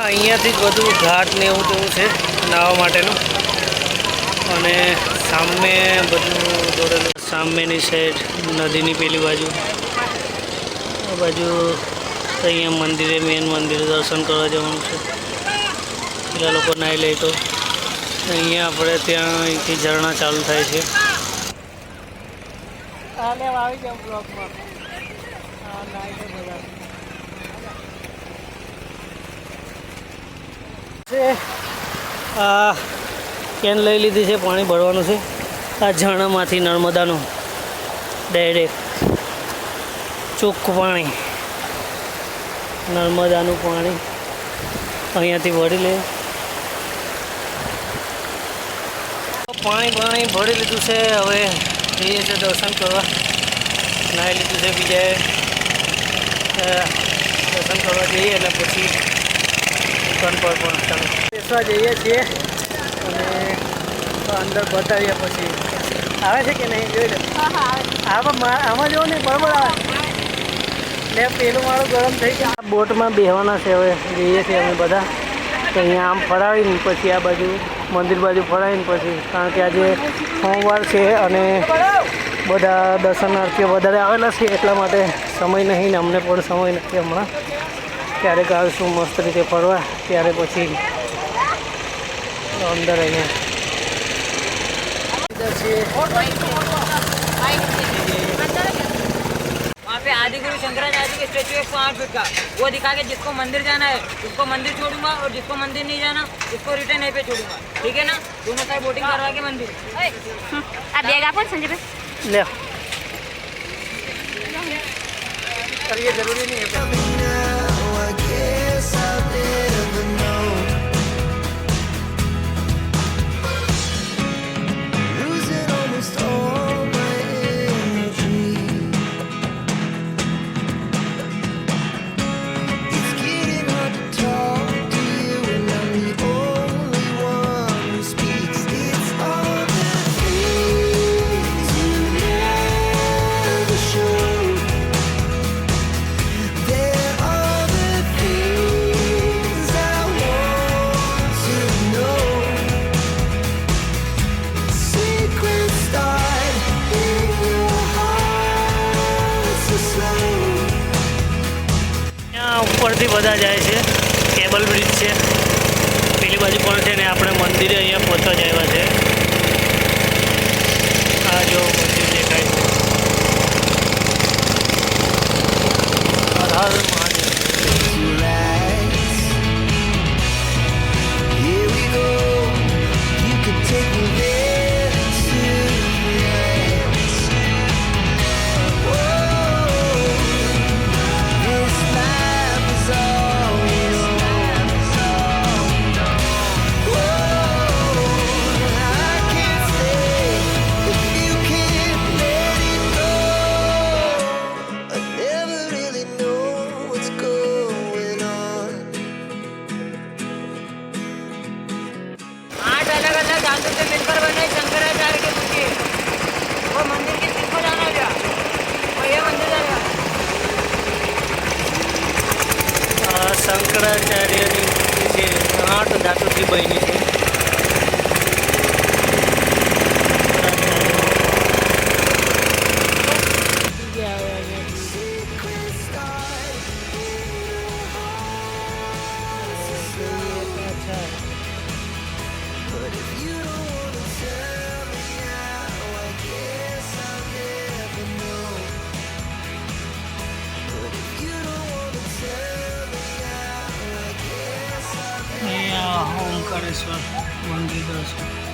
અહીંયાથી જ બધું ઘાટ ને એવું તેવું છે નાહવા માટેનું. અને સામે બધું દોરેલું સામેની સાઈડ નદીની પેલી બાજુ. આ બાજુ અહીંયા મંદિરે મેન મંદિરે દર્શન કરવા જવાનું છે. પેલા લોકો નાહી લે તો. અહીંયા આપણે ત્યાં અહીંથી ઝરણા ચાલુ થાય છે. આવી જાઉં બ્લોકમાં છે. આ કેન લઈ લીધી છે, પાણી ભરવાનું છે. આ ઝરણામાંથી નર્મદાનું ડાયરેક્ટ ચોખ્ખું પાણી. નર્મદાનું પાણી અહીંયાથી ભરી લે. પાણી પાણી ભરી લીધું છે, હવે જઈએ છે દર્શન કરવા. નાહી લીધું છે બીજાએ દર્શન કરવા જઈએ, એટલે પછી દુકાન પર પણ ચાલો. બેસવા જઈએ છીએ અને અંદર બતાવીએ પછી. આવે છે કે નહીં? જોઈ લે. આમાં જોવો આમાં જો ને બરાબર આવે. ને પેલું મારું ગરમ થઈ ગયું. આ બોટમાં બેહવાના છે હવે. જઈએ છીએ અમે બધા. તો અહીંયા આમ ફરાવીને પછી આ બાજુ મંદિર બાજુ ફરાવીને પછી. કારણ કે આજે સોમવાર છે અને બધા દર્શનાર્થીઓ વધારે આવેલા છે એટલા માટે સમય નહીં ને અમને પણ સમય નથી હમણાં. ક્યારેક આવીશું મસ્ત રીતે ફરવા ત્યારે પછી અંદર અહીંયા वहाँ पे आदिगुरु शंकराचार्य के स्टेचू एक सौ आठ फीट का वो दिखा के जिसको मंदिर जाना है उसको मंदिर छोड़ूंगा और जिसको मंदिर नहीं जाना उसको रिटर्न यहीं पे छोड़ूंगा ठीक है ना दोनों साइड बोटिंग करवा के मंदिर આ બેગ આપો ને સંજયભાઈ લે કરીએ જરૂરી નહીં है ઉપરથી બધા જાય છે. કેબલ બ્રિજ છે. પેલી બાજુ પણ છે ને આપણે મંદિરે અહીંયા પહોંચવા જ છે. આ જો મંદિર इकडं आणि आठ जात होती અહીંયા ઓમકારેશ્વર મંદિર દર્શન.